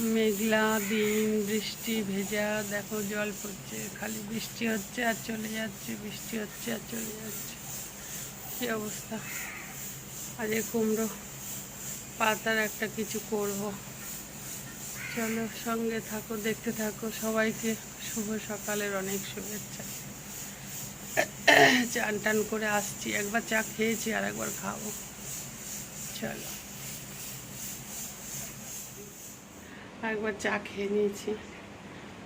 মেঘলা দিন, বৃষ্টি ভেজা, দেখো জল পড়ছে, খালি বৃষ্টি হচ্ছে আর চলে যাচ্ছে, বৃষ্টি হচ্ছে আর চলে যাচ্ছে। কি অবস্থা? আজ কুমড়ো পাতার একটা কিছু করব। চলো সঙ্গে থাকো, দেখতে থাকো। সবাইকে শুভ সকালের অনেক শুভেচ্ছা। চান টান করে আসছি। একবার চা খেয়েছি আর একবার খাব। চলো। একবার চা খেয়ে নিয়েছি।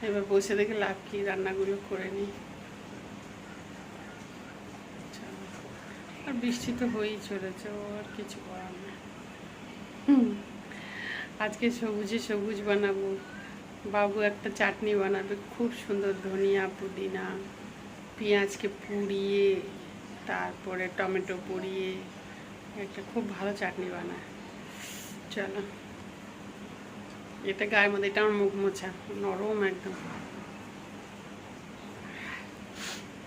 এবার বসে দেখে লাভ কি, রান্নাগুলো করে নিই। আর বৃষ্টি তো হয়েই চলেছে আর কিছু করার নেই। আজকে সবুজে সবুজ বানাবো। বাবু একটা চাটনি বানাবে, খুব সুন্দর ধনিয়া পুদিনা, পেঁয়াজকে পুড়িয়ে, তারপরে টমেটো পুড়িয়ে, একটা খুব ভালো চাটনি বানায়। চলো। এটা গায়ের মধ্যে, এটা আমার মুখ মোছা, নরম একদম।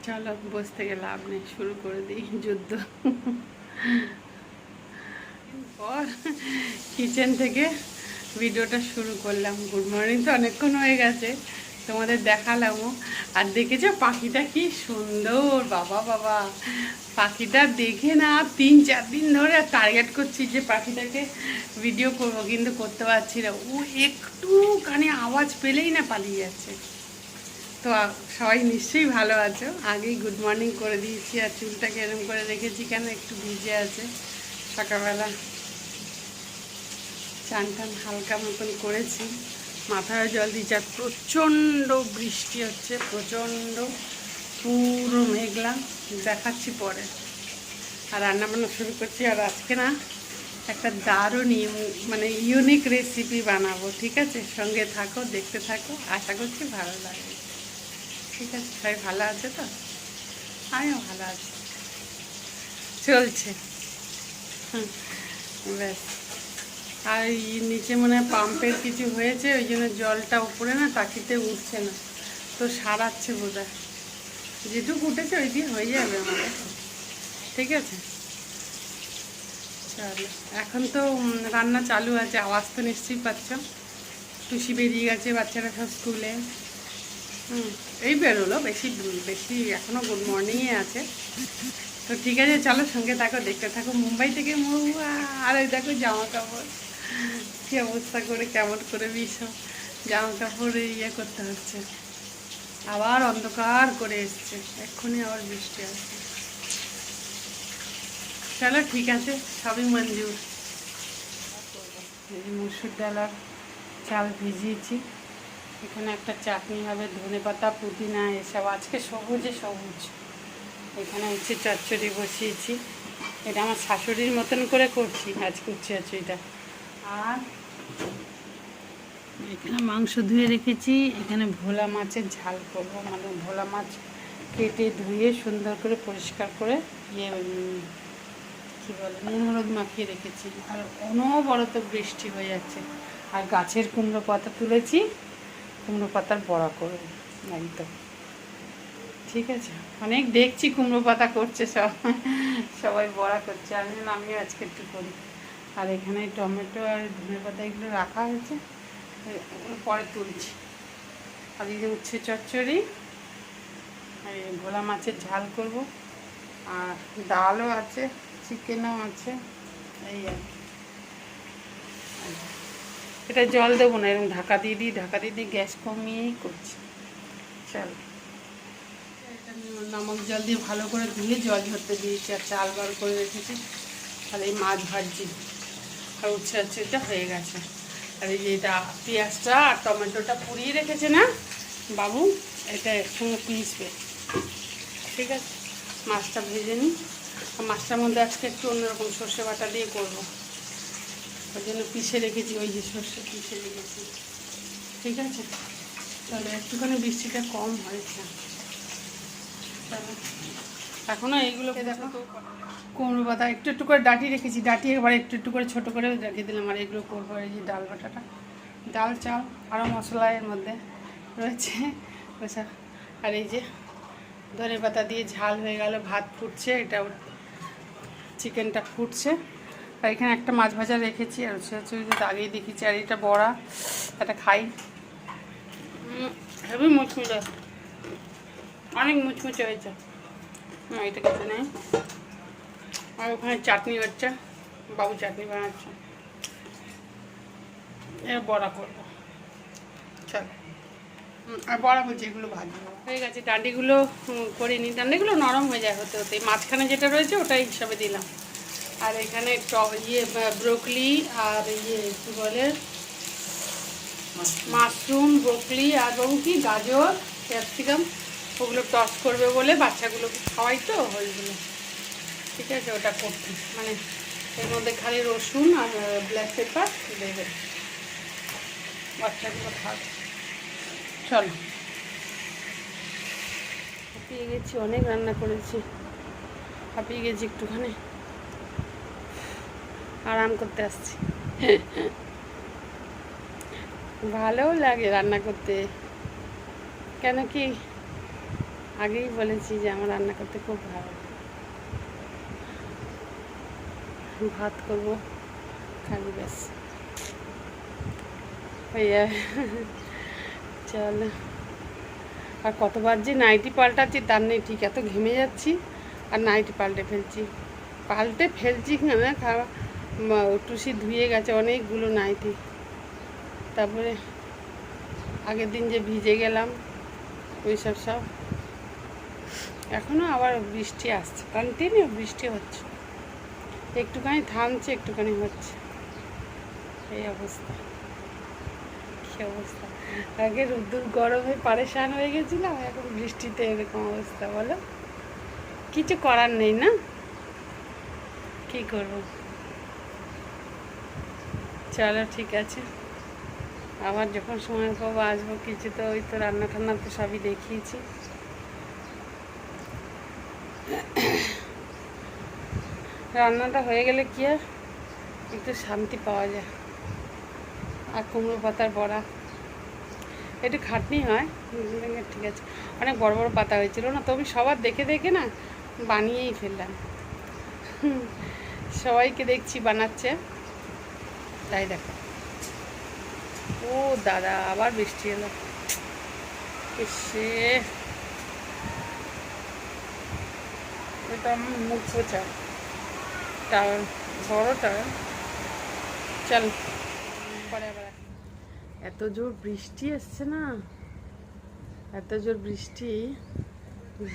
চলো বসতে থেকে লাভ নেই, শুরু করে দিই যুদ্ধ। পর কিচেন থেকে ভিডিওটা শুরু করলাম। গুড মর্নিং তো অনেকক্ষণ হয়ে গেছে। তোমাদের দেখালামও। আর দেখেছ, পাখিটা কি সুন্দর, বাবা বাবা। পাখিটা দেখে না তিন, চার দিন ধরে টার্গেট করছি যে পাখিটাকে ভিডিও করব, কিন্তু করতে পারছি না। ও একটুখানি আওয়াজ পেলেই না পালিয়ে যাচ্ছে। তো সবাই নিশ্চয়ই ভালো আছো। আগেই গুড মর্নিং করে দিয়েছি, আর চুলটাকে এরম করে রেখেছি কেন একটু ভিজে আছে। সকালবেলা চান টান হালকা মতন করেছি। মাথায় জল দিয়েছি, আর প্রচণ্ড বৃষ্টি হচ্ছে, প্রচণ্ড পুরো মেঘলা। দেখাচ্ছি পরে। আর রান্নাবান্না শুরু করছি, আর আজকে না একটা দারুণ মানে ইউনিক রেসিপি বানাবো, ঠিক আছে? সঙ্গে থাকো, দেখতে থাকো, আশা করছি ভালো লাগবে। ঠিক আছে? সবাই ভালো আছে তো? আমিও ভালো আছি। চলছে। ব্যাস। আর নিচে মনে হয় পাম্পের কিছু হয়েছে, ওই জন্য জলটা উপরে না টাকিতে উঠছে না। তো সারাচ্ছে বোধ হয় যেটুকু উঠেছে ওই দিয়ে হয়ে যাবে আমাদের। ঠিক আছে? চলো, এখন তো রান্না চালু আছে, আওয়াজ তো নিশ্চয়ই পাচ্ছ। টুসি বেরিয়ে গেছে, বাচ্চারা সব স্কুলে। হুম, এই বেরোলো, বেশি বেশি এখনও গুড মর্নিংয়ে আছে। তো ঠিক আছে, চলো সঙ্গে থাকো, দেখতে থাকো মুম্বাই থেকে মহুয়া। আর ওই দেখো জামা কাপড়। কী অবস্থা করে, কেমন করে বিষো জামা কাপড় ইয়ে করতে হচ্ছে। আবার অন্ধকার করে এসছে। এক্ষুনি আবার বৃষ্টি আসছে। চলো, ঠিক আছে, সবই মঞ্জুর। মুসুর ডাল আর চাল ভিজিয়েছি। এখানে একটা চাটনি হবে, ধনে পাতা, পুদিনা, এসব। আজকে সবুজে সবুজ। এখানে হচ্ছে চচ্চড়ি বসিয়েছি। এটা আমার শাশুড়ির মতন করে করছি আজকে হচ্ছে চচ্চড়িটা। আর এখানে মাংস ধুয়ে রেখেছি। এখানে ভোলা মাছের ঝাল করব। মানে ভোলা মাছ কেটে ধুয়ে সুন্দর করে পরিষ্কার করে ইয়ে কী বলে, নুন হলুদ মাখিয়ে রেখেছি। আর অনবরত বৃষ্টি হয়ে যাচ্ছে। আর গাছের কুমড়ো পাতা তুলেছি। কুমড়ো পাতার বড়া করব। একদম। ঠিক আছে? অনেক দেখছি কুমড়ো পাতা করছে সব। সবাই বড়া করছে। আমি আমিও আজকে একটু করি। আর এখানে টমেটো আর ধনে পাতা এগুলো রাখা হয়েছে। পরে তুলছি। আর এই যে উচ্ছে চচ্চড়ি, আর ভোলা মাছের ঝাল করব। আর ডালও আছে, চিকেনও আছে, এই আর কি। এটা জল দেবো না, এরকম ঢাকা দিয়ে দিই, ঢাকা দিয়ে দিই গ্যাস কমিয়েই করছি। চলো। এটা নমক জল দিয়ে ভালো করে ধুয়ে জল ধরতে দিয়েছি, আর চাল বার করে রেখেছি। আর এই মাছ ভাজছি। আর উচ্ছে এটা হয়ে গেছে। আর এই যে এটা পেঁয়াজটা আর টমেটোটা পুড়িয়ে রেখেছে না, বাবু, এটা একসঙ্গে পিসবে। ঠিক আছে? মাছটা ভেজে নিই। মাছটার মধ্যে আজকে একটু অন্যরকম সর্ষে বাটা দিয়ে করব। ওই জন্য পিষে রেখেছি, ওই যে সর্ষে পিষে রেখেছি। ঠিক আছে? তাহলে একটুখানি বৃষ্টিটা কম হয়েছে। চলো এখনও এইগুলোকে দেখো কুমড়ো পাতা একটু একটু করে ডাটি রেখেছি ডাটি এবার একটু একটু করে ছোটো করে রেখে দিলাম আর এগুলো করব এই যে ডাল বাটাটা। ডাল চাল আরও মশলা এর মধ্যে রয়েছে ওসব আর এই যে ধনে পাতা দিয়ে ঝাল হয়ে গেল ভাত ফুটছে এটা চিকেনটা ফুটছে। আর এখানে একটা মাছ ভাজা রেখেছি আর হচ্ছে হচ্ছে আগেই দেখেছি আর এটা বড়া এটা খাই। হেভি মুচমুচে অনেক মুচমুচে হয়েছে। এটা কিছু নেই। আর ওখানে চাটনি হচ্ছে বাবু চাটনি বানাচ্ছে। এর বড়া করব। চল। আর বড়া বলছি এগুলো ভাজবো। হয়ে গেছে ডান্ডিগুলো হুম, করে নিই ডান্ডিগুলো নরম হয়ে যায় হতে হতে মাঝখানে যেটা রয়েছে ওটাই হিসাবে দিলাম। আর এখানে ইয়ে ব্রোকলি আর ইয়ে কী বলে? মাশরুম ব্রোকলি আর বাবু কি? গাজর ক্যাপসিকাম। ওগুলো টস করবে বলে বাচ্চাগুলোকে খাওয়াই তো ওইগুলো ঠিক আছে, ওটা করতে মানে এর মধ্যে খালি রসুন আর ব্ল্যাক পেপার দেবে। বাচ্চাগুলো খাবে। চলো। হাঁপিয়ে গেছি, অনেক রান্না করেছি। হাঁপিয়ে গেছি একটুখানি। আরাম করতে আসছি। ভালোও লাগে রান্না করতে। কেন কি আগেই বলেছি যে আমার রান্না করতে খুব ভালো ভাত করব খালি ব্যাস। চল। আর কতবার যে নাইটি পাল্টাচ্ছি তার নেই, ঠিক এত ঘেমে যাচ্ছি, আর নাইটি পাল্টে ফেলছি। পাল্টে ফেলছি না, খাওয়া টুসি ধুয়ে গেছে অনেকগুলো নাইটি। তারপরে আগের দিন যে ভিজে গেলাম ওই সব সব এখনও আবার বৃষ্টি আসছে কন্টিনিউ বৃষ্টি হচ্ছে। একটুখানি থামছে, একটুখানি হচ্ছে। এই অবস্থা। কী অবস্থা? আগে রোদ্দুর গরমে পারেশান হয়ে গেছিলাম, এখন বৃষ্টিতে এরকম অবস্থা, বলো? কিছু করার নেই না? কি করব? চলো, ঠিক আছে। আবার যখন সময় পাবো আসব, কিছু তো ওই তো রান্না টান্না তো সবই দেখিয়েছি। রান্নাটা হয়ে গেলে কি আর? একটু শান্তি পাওয়া যায়। আর কুমড়ো পাতার বড়া। একটু খাটনি হয় ঠিক আছে। অনেক বড় বড় পাতা হয়েছিল না? তবে সবার দেখে দেখে না বানিয়েই ফেললাম। সবাইকে দেখছি বানাচ্ছে। তাই দেখো। ও দাদা, আবার বৃষ্টি এলো। এসে আমার মুখ পোছা টাওয়ার বড় টাওয়ার চল। এত জোর বৃষ্টি এসছে না? এত জোর বৃষ্টি?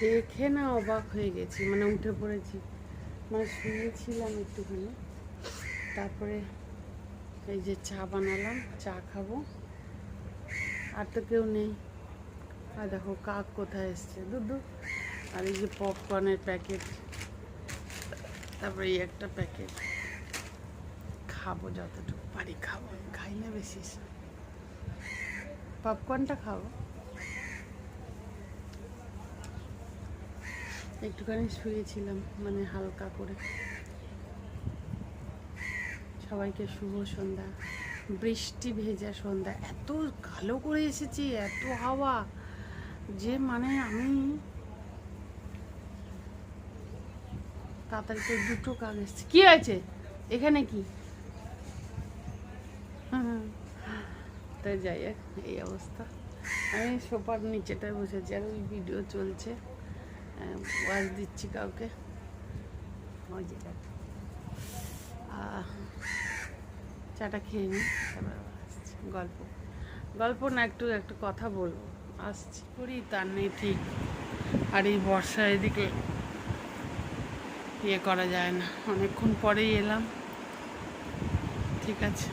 দেখে না অবাক হয়ে গেছি মানে উঠে পড়েছি। মানে শুনেছিলাম একটুখানি। তারপরে এই যে চা বানালাম, চা খাব। আর তো কেউ নেই। আর দেখো কাক কোথায় এসছে? দুধু। আর এই যে পপকর্নের প্যাকেট তারপরে এই একটা প্যাকেট খাব যতটুকু পারি খাব খাই না বেশি। পপকর্নটা খাব। একটুখানি শুয়েছিলাম মানে হালকা করে। সবাইকে শুভ সন্ধ্যা। বৃষ্টি ভেজা সন্ধ্যা। এত কালো করে এসেছি, এত হাওয়া। যে মানে আমি তাড়াতাড়ি করে দুটো কাজ এসছে। কি হয়েছে? এখানে কি? হুম, তাই যাই এই অবস্থা। আমি সোফার নিচেটায় বসেছি আর ওই ভিডিও চলছে। ওয়াজ দিচ্ছি কাউকে। ওই যে দেখো। আহ, চাটা খেয়ে নিই তারপর গল্প। গল্প না একটু একটু কথা বলব। আসছি করি তার নেই ঠিক। আর এই বর্ষা এদিকে ইয়ে করা যায় না। অনেকক্ষণ পরেই এলাম। ঠিক আছে।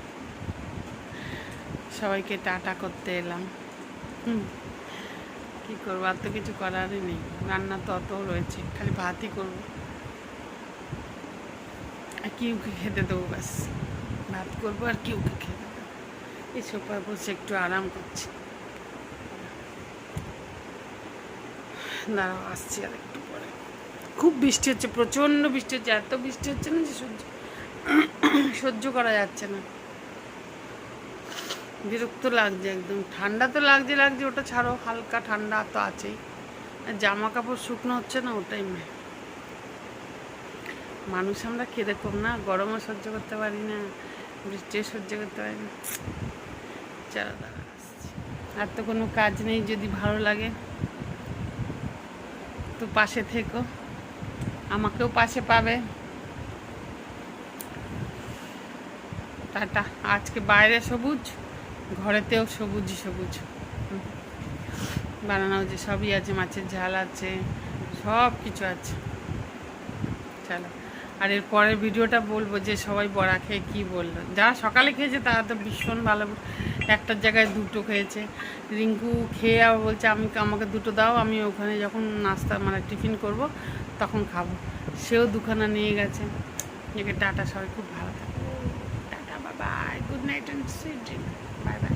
সবাইকে টাটা করতে এলাম। হুম। কী করব? আর তো কিছু করারই নেই। রান্না তো অত রয়েছে। খালি ভাতই করব। আর কি ওকে খেতে দেবো ব্যাস। ভাত করব আর কি ওকে খেতে দেবো। এই সোফায় বসে একটু আরাম করছি। দাঁড়াও, আসছি আর একটু খুব বৃষ্টি হচ্ছে, প্রচণ্ড বৃষ্টি হচ্ছে, এত বৃষ্টি হচ্ছে না যে সহ্য সহ্য করা যাচ্ছে না। বিরক্ত লাগছে একদম, ঠান্ডা তো লাগছে লাগছে, ওটা ছাড়ো, হালকা ঠান্ডা তো আছেই। জামা কাপড় শুকনো হচ্ছে না, ওটাই মেয়ে মানুষ আমরা কীরকম না, গরমও সহ্য করতে পারি না, বৃষ্টিও সহ্য করতে পারি না। চলো দাঁড়া। আর তো কোনো কাজ নেই, যদি ভালো লাগে, তো পাশে থেকো। আমাকেও পাশে পাবে। টাটা। আজকে বাইরে সবুজ, ঘরেতেও সবুজ। সবুজ বানানো যে সবই আছে, মাছের ঝাল আছে সব কিছু আছে। চলো। আর এর পরের ভিডিওটা বলব যে সবাই বড়া খেয়ে কী বলল। যারা সকালে খেয়েছে তারা তো ভীষণ ভালো একটার জায়গায় দুটো খেয়েছে। রিঙ্কু খেয়ে বলছে, আমি আমাকে দুটো দাও, আমি ওখানে যখন নাস্তা মানে টিফিন করব তখন খাব। সেও দুখানা নিয়ে গেছে। টাটা, সবাই খুব ভালো থাকে। টাটা বাবা good night and sweet bye bye.